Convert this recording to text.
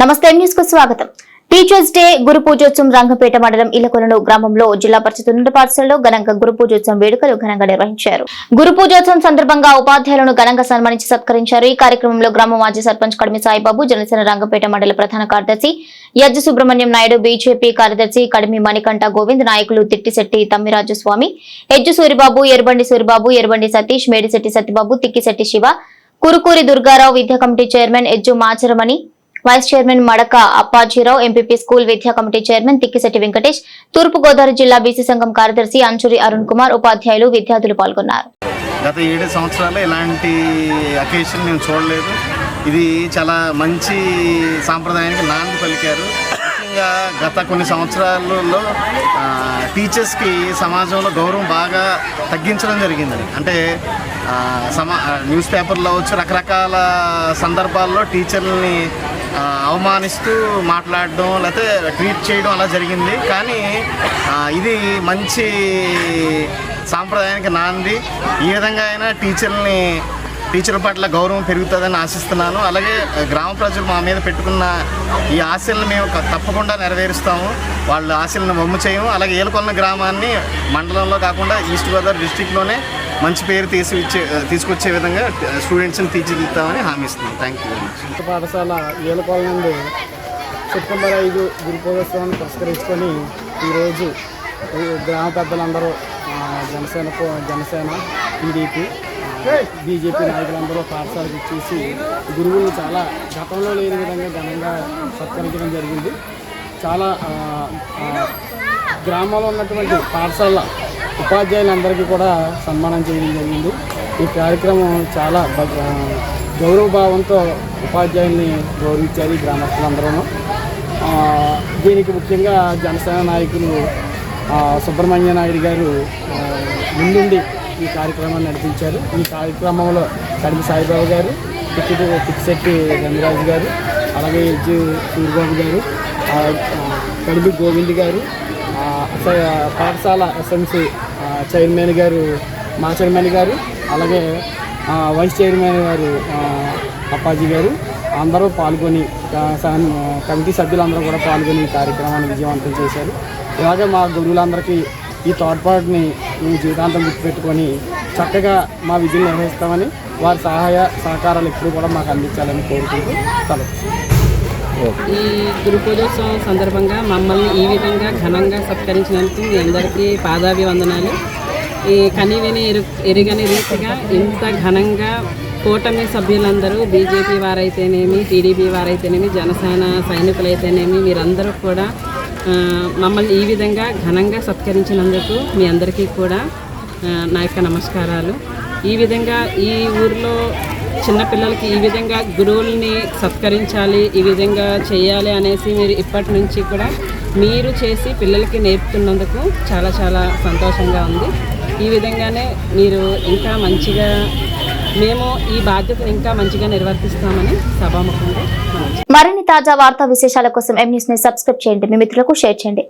నమస్తే న్యూస్కు స్వాగతం. టీచర్స్ డే గురు పూజోత్సవం రంగపేట మండలం ఇలకొలను గ్రామంలో జిల్లా పరిషత్ ఉన్నత పాఠశాలలో ఘనంగా గురు పూజోత్సవం వేడుకలు ఘనంగా నిర్వహించారు. గురు పూజోత్సవం సందర్భంగా ఉపాధ్యాయులను ఘనంగా సన్మానించి సత్కరించారు. ఈ కార్యక్రమంలో గ్రామ మాజీ సర్పంచ్ కడిమి సాయిబాబు జనసేన రంగపేట మండల ప్రధాన కార్యదర్శి యజ్జ సుబ్రహ్మణ్యం నాయుడు బీజేపీ కార్యదర్శి కడిమి మణికంఠ గోవింద్ నాయకులు తిట్టిశెట్టి తమ్మిరాజు స్వామి ఎజ్జు సూరిబాబు ఎర్బండి సూరిబాబు ఎర్బండి సతీష్ మేడిశెట్టి సత్యబాబు తిక్కిశెట్టి శివ కురుకూరి దుర్గారావు విద్యా committee chairman Ejju Macharamani vice chairman Madaka Appajirao MPP school విద్యా కమిటీ చైర్మన్ తిక్కిశెట్టి వెంకటేష్ తూర్పు గోదావరి జిల్లా బీసీ సంఘం కార్యదర్శి అంచురి అరుణ్ కుమార్ ఉపాధ్యాయులు విద్యార్థులు పాల్గొన్నారు. గత ఏడు సంవత్సరాలు ఇలాంటి అకేషన్ నేను చూడలేదు. ఇది చాలా మంచి సాంప్రదాయానికి నాంది పలికారు. ముఖ్యంగా గత కొన్ని సంవత్సరాలలో టీచర్స్కి సమాజంలో గౌరవం బాగా తగ్గించడం జరిగింది. అంటే సమా న్యూస్ పేపర్లో వచ్చి రకరకాల సందర్భాల్లో టీచర్లని అవమానిస్తూ మాట్లాడడం లేకపోతే ట్వీట్ చేయడం అలా జరిగింది. కానీ ఇది మంచి సాంప్రదాయానికి నాంది. ఈ విధంగా అయినా టీచర్ని టీచర్ పట్ల గౌరవం పెరుగుతుందని ఆశిస్తున్నాను. అలాగే గ్రామ ప్రజలు మా మీద పెట్టుకున్న ఈ ఆశలను మేము తప్పకుండా నెరవేరుస్తాము. వాళ్ళ ఆశలను వమ్ము చేయము. అలాగే ఏలుకొన్న గ్రామాన్ని మండలంలో కాకుండా ఈస్ట్ గోదావరి డిస్టిక్లోనే మంచి పేరు తీసి ఇచ్చే తీసుకొచ్చే విధంగా స్టూడెంట్స్ని తీర్చిదిద్దామని హామీ ఇస్తున్నాం. థ్యాంక్ యూ వెరీ మచ్ పాఠశాల ఏలపాల నుండి సెప్టెంబర్ ఐదు గురుపోగోత్సవాన్ని పురస్కరించుకొని ఈరోజు గ్రామ పెద్దలందరూ జనసేన జనసేన టీడీపీ బీజేపీ నాయకులందరూ పాఠశాలకు ఇచ్చేసి గురువులు చాలా గతంలో లేని విధంగా ఘనంగా సత్కరించడం జరిగింది. చాలా గ్రామంలో ఉన్నటువంటి పాఠశాల ఉపాధ్యాయులందరికీ కూడా సన్మానం చేయడం జరిగింది. ఈ కార్యక్రమం చాలా గౌరవభావంతో గౌరవ భావంతో ఉపాధ్యాయుల్ని గౌరవించారు ఈ గ్రామస్తులందరూ దీనికి ముఖ్యంగా జనసేన నాయకులు సుబ్రహ్మణ్య నాయుడు గారు ముందుండి ఈ కార్యక్రమాన్ని నడిపించారు. ఈ కార్యక్రమంలో కడిమి సాయిబాబు గారు టికెట్ టిక్సెట్టి రమిరాజు గారు అలాగే ఎజ్జు సూర్యబాబు గారు ఆ, కడిమి గోవింద్ గారు పాఠశాల ఎస్ఎంసి చైర్మన్ గారు మా చైర్మన్ గారు అలాగే వైస్ చైర్మన్ గారు అప్పాజీ గారు అందరూ పాల్గొని కమిటీ సభ్యులందరూ కూడా పాల్గొని ఈ కార్యక్రమాన్ని విజయవంతం చేశారు. ఇలాగే మా గురువులందరికీ ఈ తోడ్పాటుని మేము జీవితాంతం గుర్తుపెట్టుకొని చక్కగా మా విధులు నిర్వహిస్తామని వారి సహాయ సహకారాలు ఎప్పుడూ కూడా మాకు అందించాలని కోరుకుంటూ సెలవు. ఈ గురు సందర్భంగా మమ్మల్ని ఈ విధంగా ఘనంగా సత్కరించినందుకు మీ అందరికీ పాదాభివందనాలు. ఈ కనివిని ఎరు ఎరుగని రీతిగా ఇంత ఘనంగా కూటమి సభ్యులందరూ బీజేపీ వారైతేనేమి టీడీపీ వారైతేనేమి జనసేన సైనికులైతేనేమి మీరందరూ కూడా మమ్మల్ని ఈ విధంగా ఘనంగా సత్కరించినందుకు మీ అందరికీ కూడా నా యొక్క నమస్కారాలు. ఈ విధంగా ఈ ఊర్లో చిన్నపిల్లలకి ఈ విధంగా గురువుల్ని సత్కరించాలి ఈ విధంగా చేయాలి అనేసి మీరు ఇప్పటి నుంచి కూడా మీరు చేసి పిల్లలకి నేర్పుతున్నందుకు చాలా చాలా సంతోషంగా ఉంది. ఈ విధంగానే మీరు ఇంకా మంచిగా మేము ఈ బాధ్యతను ఇంకా మంచిగా నిర్వర్తిస్తామని సభాముఖంగా మరిన్ని తాజా వార్తా విశేషాల కోసం ఎం ని సబ్స్క్రైబ్ చేయండి. మీ మిత్రులకు షేర్ చేయండి.